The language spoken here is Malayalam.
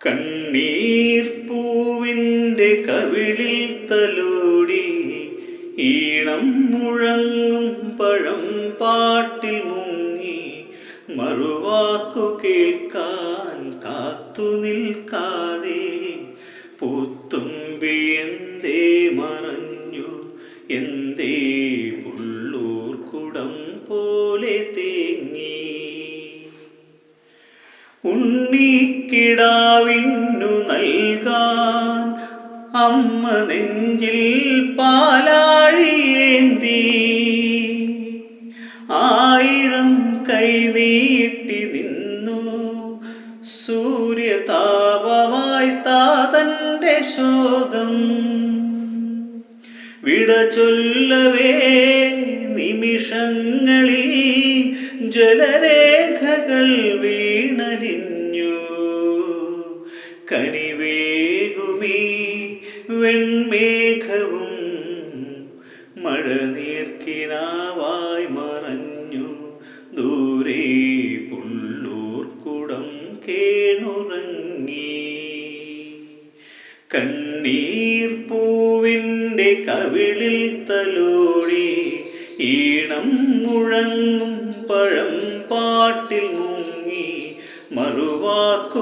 കണ്ണീർ പൂവിന്റെ കവിളിൽ തലോടി ഈണം മുഴങ്ങും പഴം പാട്ടിൽ മുങ്ങി മറുവാക്കു കേൾക്കാൻ കാത്തു നിൽക്കാതെ പൂത്തുമ്പി എന്തേ മറഞ്ഞു എന്തേ പുള്ളൂർ കുടം പോലെ തേങ്ങി ഉണ്ണിക്കിടാവിന്നു നൽകാൻ അമ്മ നെഞ്ചിൽ പാലാഴിയേന്തി. ആയിരം കൈ നീട്ടി നിന്നു. സൂര്യതാപമായി താതന്റെ ശോകം. വിട ചൊല്ലവേ നിമിഷങ്ങളിൽ ജലരേഖകൾ വീണലിഞ്ഞു. കനിവേകുമീ വെൺമേഘവും മഴ നീർക്കിനാവായി മറഞ്ഞു. ദൂരെ പുള്ളൂർക്കുടം കേണുറങ്ങി. കണ്ണീർ പൂവിന്റെ കവിളിൽ തലോടി ഈണം മുഴങ്ങും പഴം പാട്ടിൽ മുങ്ങി മറുവാക്കു